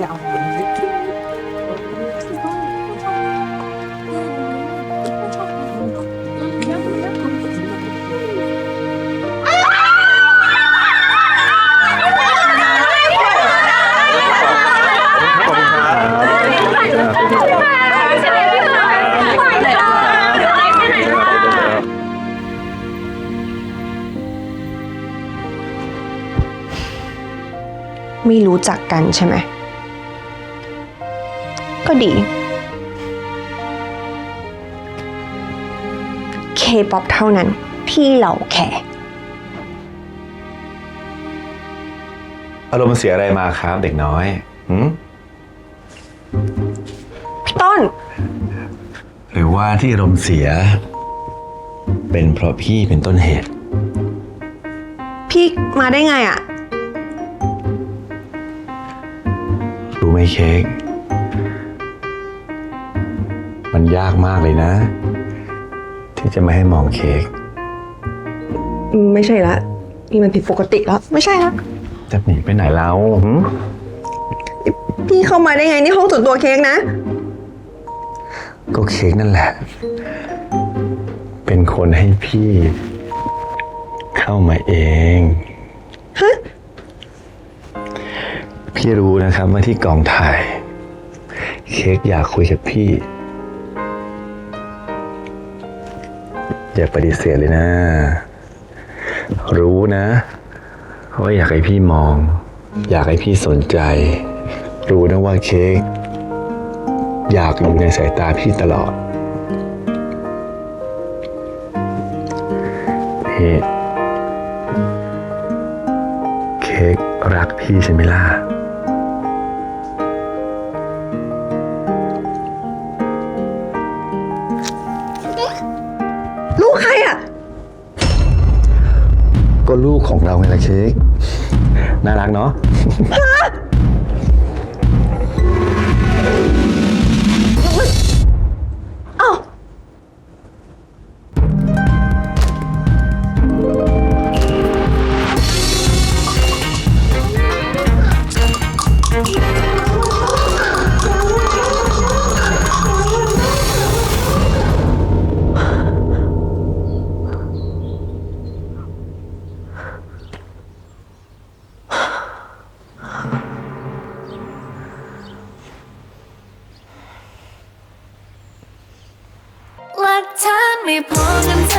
เาไม่รู้จักกันใช่ไหม ก็ดี เคป๊อปเท่านั้นที่เราแคร์อารมณ์เสียอะไรมาครับ เด็กน้อยหืมพี่ต้น หรือว่าที่อารมณ์เสีย เป็นเพราะพี่เป็นต้นเหตุ พี่มาได้ไงอะรู้ไหมเค้ก มันยากมากเลยนะ ที่จะไม่ให้มองเค้กอืมไม่ใช่ละ นี่มันผิดปกติแล้ว ไม่ใช่ละจะหนีไปไหนแล้วหืมพี่เข้ามาได้ไงนี่ห้องส่วนตัวเค้กนะ ก็เค้กนั่นแหละ เป็นคนให้พี่ เข้ามาเองฮะพี่รู้นะครับว่าที่กองถ่าย เค้กอยากคุยกับพี่ อย่าปฏิเสธเลยนะ รู้นะว่าอยากให้พี่มอง อยากให้พี่สนใจ รู้นะว่าเค้กอยากอยู่ในสายตาพี่ตลอดนี่เค้กรักพี่ใช่ไหมล่ะ ก็ลูกของเราไงล่ะเค้กน่ารักเนาะฮะ ไม่พอกัน